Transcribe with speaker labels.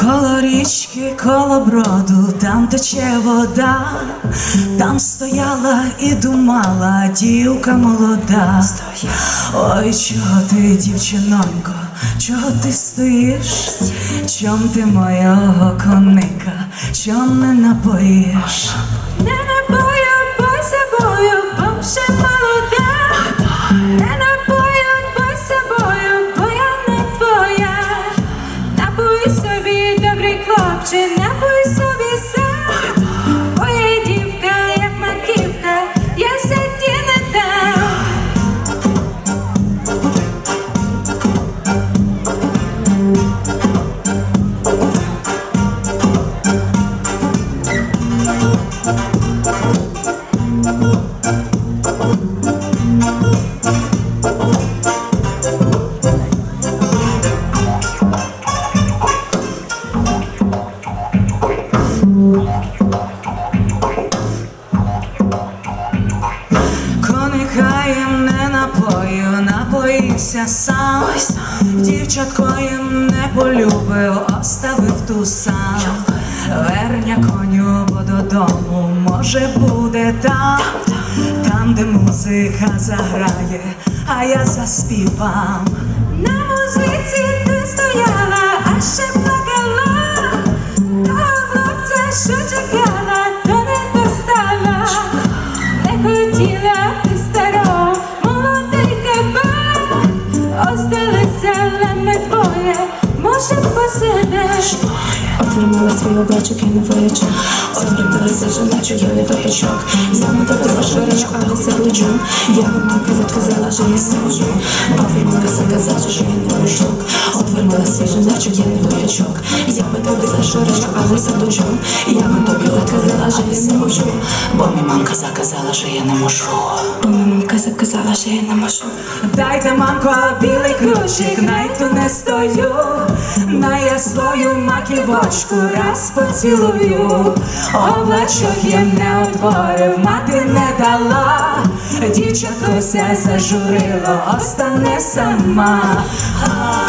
Speaker 1: Коло річки, коло броду, там тече вода, там стояла і думала дівка молода. Ой, чого ти, дівчинонько, чого ти стоїш? Чом ти мого коника, чом не напоїш?
Speaker 2: Сам.
Speaker 1: Дівчатко їм не полюбив, оставив ту сам. Верня коню, бо додому, може буде там, там, де музика заграє, а я заспівам.
Speaker 2: На музиці ти стояла, а ще плакала. Того хлопця, що чекала, то не достала. Не хотіла ти старого, молодий кабан. Ламе твоє.
Speaker 3: Отримала свій облачок і невеличок. Отрималася жіночок, я не папичок Замотала за широчку, але плечу Я вам тільки відказала, що я сижу. Отрималася казати, що я не мужик Отрималася жіночок, я не папичок Я би тобі за широчку, але все плечу Я вам тобі відказала, що я не можу. Бо мій мамка заказала, що я не можу. Бо мій мамка заказала, що я не можу.
Speaker 1: Дайте, мамко, білий ключик, найту не стою, на я свою маківочку раз поцілую, облачок я не отворив, мати не дала, дівчатко ся зажурило, остане сама. А,